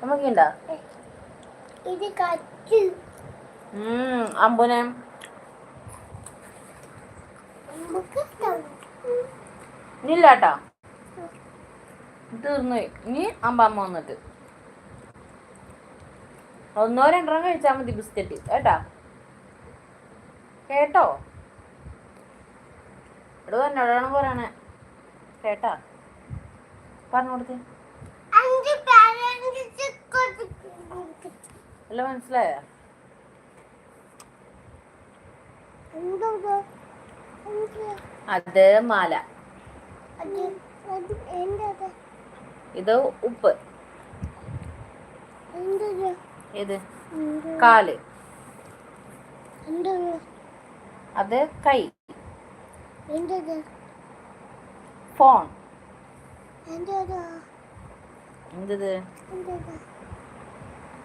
നമുക്കുണ്ടോ ഇത് കച്ച് അമ്പുനെ. നമുക്ക് ഇഷ്ടം. ഇല്ല കേട്ടാ. തീർന്നു. ഇനി അമ്പാമ്മ വന്നിട്ട്. ഒന്നോ രണ്ടോ കഴിച്ചാൽ മതി ബിസ്ക്കറ്റ്. കേട്ടാ? കേട്ടോ? ഇവിടെ എന്നോടാണ് പറയണേ കേട്ടാ? പറഞ്ഞു കൊടുത്തേ. കൊടുക്കും. അല്ല മനസ്സിലായോ എന്തോ ഇത്? എന്ത്? അത് മാല അത് അത് എന്തത്? ഇത് ഉപ്പ് എന്തത്? ഇത് എന്ത്? കാല് എന്തത്? അത് കൈ എന്തത്? ഫോൺ എന്തത്?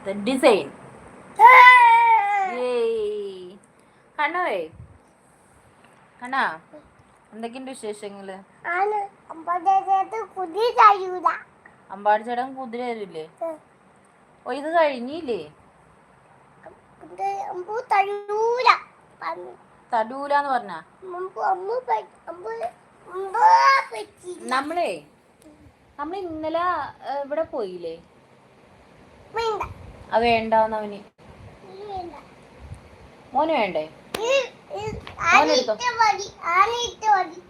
എന്തത്? ഡിസൈൻ! കണ്ണോയേ കണ്ണാ എന്തൊക്കെയുണ്ട് വിശേഷങ്ങൾ? അമ്പാടി ചേട്ടൻ കുതിര തരില്ലേ ഓ ഇത് കഴിഞ്ഞില്ലേ? തടൂലെന്ന് പറഞ്ഞ? നമ്മളേ നമ്മൾ ഇന്നലെ ഇവിടെ പോയില്ലേ? വേണ്ട. അത് വേണ്ടാന്ന് അവന്. മോന് വേണ്ടേ?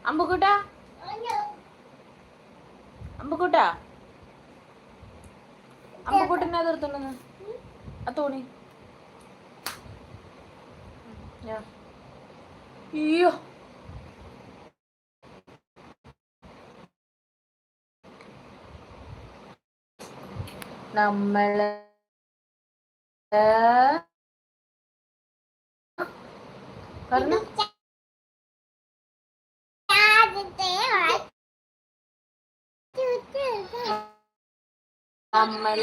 അമ്പുകൂട്ട അമ്പുകൂട്ട അമ്പുക്കുട്ടിനെ തീർത്തുണ്ടെന്ന് ആ തോണി. അയ്യോ. നമ്മൾ പറഞ്ഞു. നമ്മൾ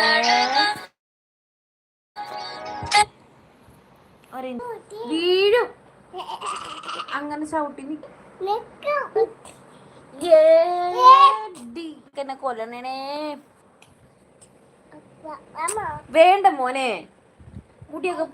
വീഴും. അങ്ങനെ ചവിട്ടി എന്നെ കൊല്ലണേ വേണ്ട മോനെ. கூட்டியாக போட்டு